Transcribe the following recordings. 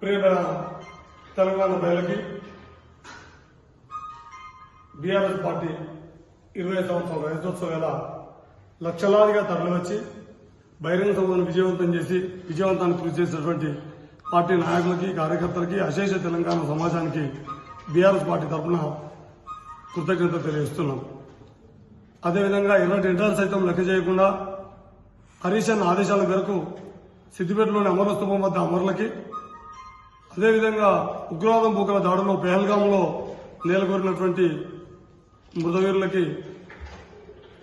ప్రియమైన తెలంగాణ ప్రజలకి BRS party ఇరవై సంవత్సరాల రైతోత్సవ వేళ లక్షలాదిగా తరలివచ్చి బహిరంగ సభను విజయవంతం చేసి విజయవంతాన్ని కృషి చేసినటువంటి పార్టీ నాయకులకి కార్యకర్తలకి అశేష తెలంగాణ సమాజానికి బీఆర్ఎస్ పార్టీ తరఫున కృతజ్ఞత తెలియజేస్తున్నాం. అదేవిధంగా ఎలాంటి ఇంటర్ సైతం లెక్క చేయకుండా హరీష్ అన్న ఆదేశాల మేరకు సిద్దిపేటలోని అమరస్తూపం వద్ద అమరులకి అదేవిధంగా ఉగ్రవాదం పోకల దాడులో పెహల్గాంలో నేలకొరినటువంటి మృతవీరులకి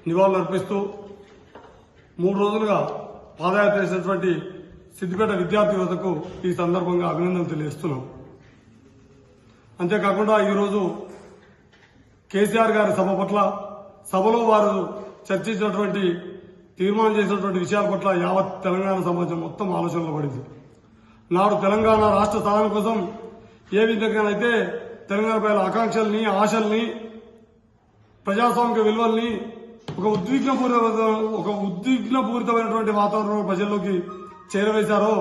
నివాళులర్పిస్తూ మూడు రోజులుగా పాదయాత్ర చేసినటువంటి సిద్దిపేట విద్యార్థి యువతకు ఈ సందర్భంగా అభినందనలు తెలియజేస్తున్నాం. అంతేకాకుండా ఈరోజు కేసీఆర్ గారి సభ పట్ల సభలో వారు చర్చించినటువంటి తీర్మానం చేసినటువంటి విషయాల పట్ల యావత్ తెలంగాణ సమాజం మొత్తం ఆలోచనలో పడింది. నాడు తెలంగాణ రాష్ట్ర సాధన కోసం ఏ విధంగానైతే తెలంగాణ ప్రజల ఆకాంక్షల్ని ఆశల్ని ప్రజాస్వామిక విలువల్ని ఒక ఉద్విగ్నపూరిత ఒక ఉద్విగ్నపూరితమైనటువంటి వాతావరణం ప్రజల్లోకి చేరవేశారో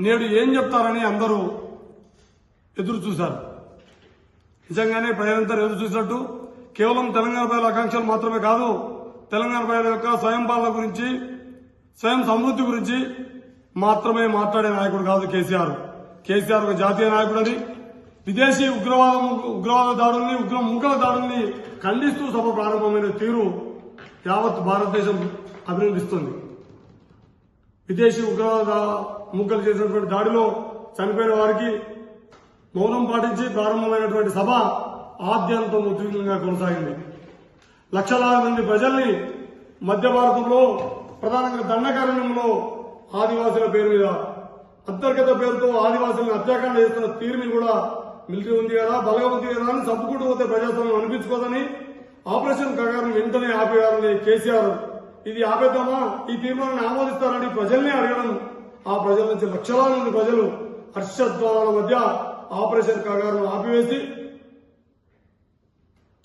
నేడు ఏం చెప్తారని అందరూ ఎదురు చూశారు. నిజంగానే ప్రజలంతా ఎదురు చూసినట్టు కేవలం తెలంగాణ ప్రజల ఆకాంక్షలు మాత్రమే కాదు తెలంగాణ ప్రజల యొక్క స్వయం పాలన గురించి స్వయం సమృద్ధి గురించి మాత్రమే మాట్లాడే నాయకుడు కాదు కేసీఆర్. కేసీఆర్ ఒక జాతీయ నాయకుడు అని విదేశీ ఉగ్రవాదం ఉగ్రవాద దాడుల్ని ఉగ్ర మూకల దాడుల్ని ఖండిస్తూ సభ ప్రారంభమైన తీరు యావత్ భారతదేశం అభినందిస్తుంది. విదేశీ ఉగ్రవాద మూకలు చేసినటువంటి దాడిలో చనిపోయిన వారికి మౌనం పాటించి ప్రారంభమైనటువంటి సభ ఆద్యంతం ఉద్విగ్నంగా కొనసాగింది. లక్షలాది మంది ప్రజల్ని మధ్య భారతంలో ప్రధానంగా దండకారణ్యంలో ఆదివాసుల పేరు మీద అంతర్గత పేరుతో ఆదివాసులను హత్యాకాండ చేస్తున్న తీరుని కూడా మిలిటరీ ఉంది కదా బలగా ఉంది కదా అని చంపుకుంటూ పోతే ప్రజాస్వామ్యం అనిపించుకోదని ఆపరేషన్ కగారం వెంటనే ఆపేయాలని కేసీఆర్. ఇది ఆపేద్దామా? ఈ తీర్మానాన్ని ఆమోదిస్తారని ప్రజల్ని అడగడం ఆ ప్రజల నుంచి లక్షలాది మంది ప్రజలు హర్షధ్వానాల మధ్య ఆపరేషన్ కగారం ఆపివేసి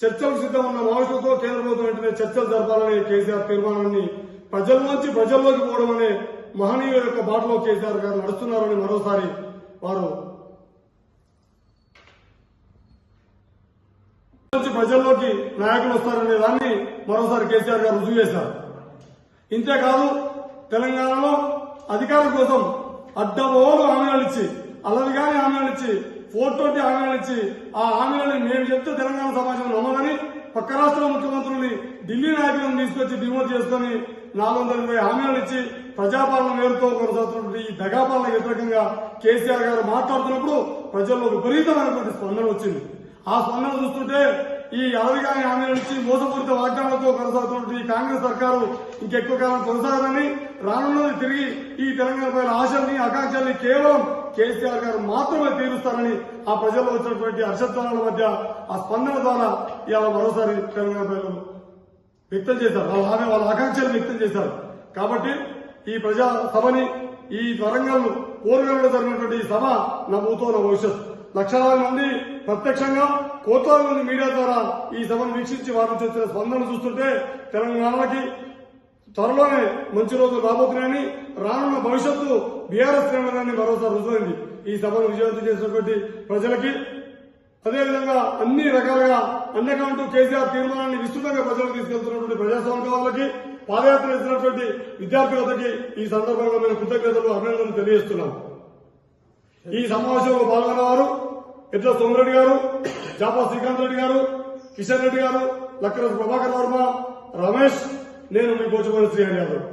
చర్చలకు సిద్ధం ఉన్న మావోయిస్టులతో కేంద్ర ప్రభుత్వం వెంటనే చర్చలు జరపాలని కేసీఆర్ తీర్మానాన్ని ప్రజల్లోంచి ప్రజల్లోకి పోవడం అనే మహనీయుల యొక్క బాటలో కేసీఆర్ గారు నడుస్తున్నారని మరోసారి వారు ప్రజల్లోకి నాయకులు వస్తారనే దాన్ని మరోసారి కేసీఆర్ గారు రుజువు చేశారు. ఇంతేకాదు తెలంగాణలో అధికారం కోసం అడ్డబోలు హామీలు ఇచ్చి అల్లరిగాని హామీలు ఇచ్చి ఫోటోటి హామీలు ఇచ్చి ఆ హామీలని మేము చెప్తే తెలంగాణ సమాజం నమ్మదని పక్క రాష్ట్ర ముఖ్యమంత్రుల్ని ఢిల్లీ నాయకులను తీసుకొచ్చి డిమోట్ చేసుకుని నాలుగు వందల ఇరవై హామీలు ఇచ్చి ప్రజాపాలన పేరుతో కొనసాగుతున్నటువంటి ఈ దగాపాలన వ్యతిరేకంగా కేసీఆర్ గారు మాట్లాడుతున్నప్పుడు ప్రజల్లో విపరీతమైనటువంటి స్పందన వచ్చింది. ఆ స్పందన చూస్తుంటే ఈ అలవిగాని హామీల నుంచి మోసపూరిత వాగ్దానాలతో కొనసాగుతున్నటువంటి ఈ కాంగ్రెస్ సర్కారు ఇంకెక్కువ కాలం కొనసాగదని రానున్నది తిరిగి ఈ తెలంగాణ ప్రజల ఆశల్ని ఆకాంక్షల్ని కేవలం కేసీఆర్ గారు మాత్రమే తీరుస్తారని ఆ ప్రజల్లో వచ్చినటువంటి హర్షధ్వానాల మధ్య ఆ స్పందన ద్వారా ఇవాళ మరోసారి తెలంగాణ ప్రజలు వ్యక్తం చేశారు. వాళ్ళ హామీ వాళ్ళ ఆకాంక్షలు వ్యక్తం చేశారు. కాబట్టి ఈ ప్రజా సభని ఈ వరంగల్ కోరుగల్లో జరిగినటువంటి ఈ సభ నా భూతో నా భవిష్యత్ లక్షలాది మంది ప్రత్యక్షంగా కోట్లాది మంది మీడియా ద్వారా ఈ సభను వీక్షించి వారి నుంచి స్పందన చూస్తుంటే తెలంగాణకి త్వరలోనే మంచి రోజులు రాబోతున్నాయని రానున్న భవిష్యత్తు బీఆర్ఎస్ శ్రేణులని మరోసారి రుజువైంది. ఈ సభను విజయవంతం చేసినటువంటి ప్రజలకి అదేవిధంగా అన్ని రకాలుగా అండగా కేసీఆర్ తీర్మానాన్ని విస్తృతంగా ప్రజలకు తీసుకెళ్తున్నటువంటి ప్రజాస్వామికాలకి పాదయాత్ర చేసినటువంటి విద్యార్థులకి ఈ సందర్భంగా మేము కృతజ్ఞతలు అభినందనలు తెలియజేస్తున్నాం. ఈ సమావేశంలో పాల్గొన్న వారు ఎట్ల సోమరెడ్డి గారు జాపా శ్రీకాంత్ రెడ్డి గారు కిషన్ రెడ్డి గారు లక్కరాజు ప్రభాకర్ వర్మ రమేష్ నేను మీ పోచమని శ్రీహరి యాదవ్.